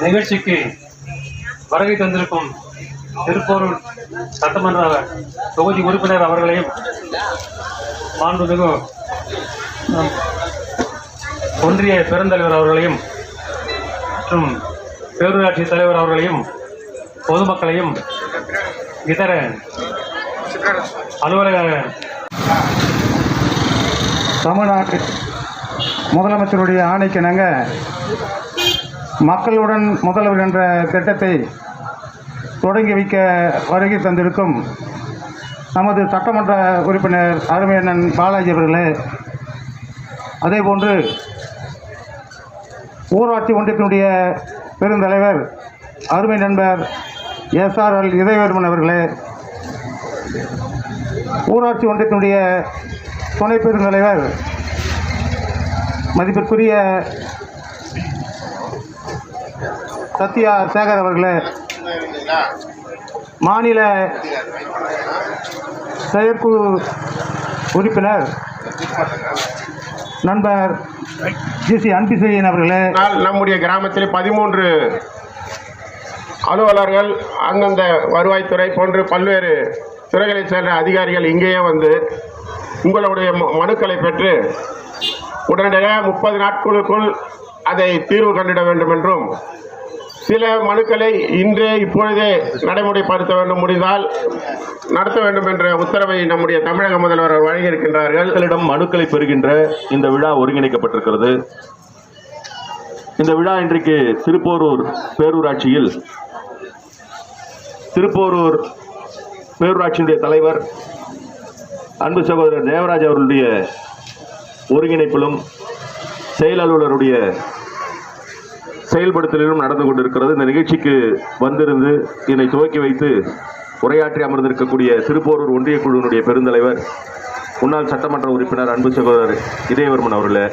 நிகழ்ச்சிக்கு வருகை தந்திருக்கும் திருப்போரூர் சட்டமன்ற தொகுதி உறுப்பினர் அவர்களையும் மாண்புமிகு ஒன்றிய பெருந்தலைவர் அவர்களையும் மற்றும் பேரூராட்சி தலைவர் அவர்களையும் பொதுமக்களையும் இதர அலுவலக தமிழ்நாட்டு முதலமைச்சருடைய ஆணைக்கிணங்க மக்களுடன் முதல்வர் என்ற திட்டத்தை தொடங்கி வைக்க வருகை தந்திருக்கும் நமது சட்டமன்ற உறுப்பினர் அருமையண்ணன் பாலாஜி அவர்களே அதேபோன்று ஊராட்சி ஒன்றியத்தினுடைய பெருந்தலைவர் அருமை நண்பர் எஸ்ஆர்எல் இதயவர்மன் அவர்களே ஊராட்சி ஒன்றியத்தினுடைய துணை பெருந்தலைவர் மதிப்பிற்குரிய சத்யா சேகர் அவர்களே மாநில செயற்குழு உறுப்பினர் நண்பர் ஜிசி அன்பிசையன் அவர்களே. நம்முடைய கிராமத்தில் பதிமூன்று அலுவலர்கள் அந்தந்த வருவாய்த்துறை போன்று பல்வேறு துறைகளைச் சேர்ந்த அதிகாரிகள் இங்கேயே வந்து உங்களுடைய ம- மனுக்களை பெற்று உடனடியாக முப்பது நாட்களுக்குள் அதை தீர்வு கண்டிட வேண்டும் என்றும் சில மனுக்களை இன்றே இப்பொழுதே நடைமுறைப்படுத்த வேண்டும் முடிந்தால் நடத்த வேண்டும் என்ற உத்தரவை நம்முடைய தமிழக முதல்வர் வழங்கியிருக்கின்றார்கள். மக்களிடம் மனுக்களை பெறுகின்ற இந்த விழா ஒருங்கிணைக்கப்பட்டிருக்கிறது. இந்த விழா இன்றைக்கு திருப்போரூர் பேரூராட்சியில் திருப்போரூர் பேரூராட்சியினுடைய தலைவர் அன்பு சகோதரர் தேவராஜ் அவர்களுடைய ஒருங்கிணைப்பிலும் செயல் அலுவலருடைய செயல்படுத்தலிலும் நடந்து கொண்டிருக்கிறது. இந்த நிகழ்ச்சிக்கு வந்திருந்து இதனை துவக்கி வைத்து உரையாற்றி அமர்ந்திருக்கக்கூடிய திருப்போரூர் ஒன்றிய குழுவினுடைய பெருந்தலைவர் முன்னாள் சட்டமன்ற உறுப்பினர் அன்பு சகோதரர் இதயவர்மன் அவர்களே.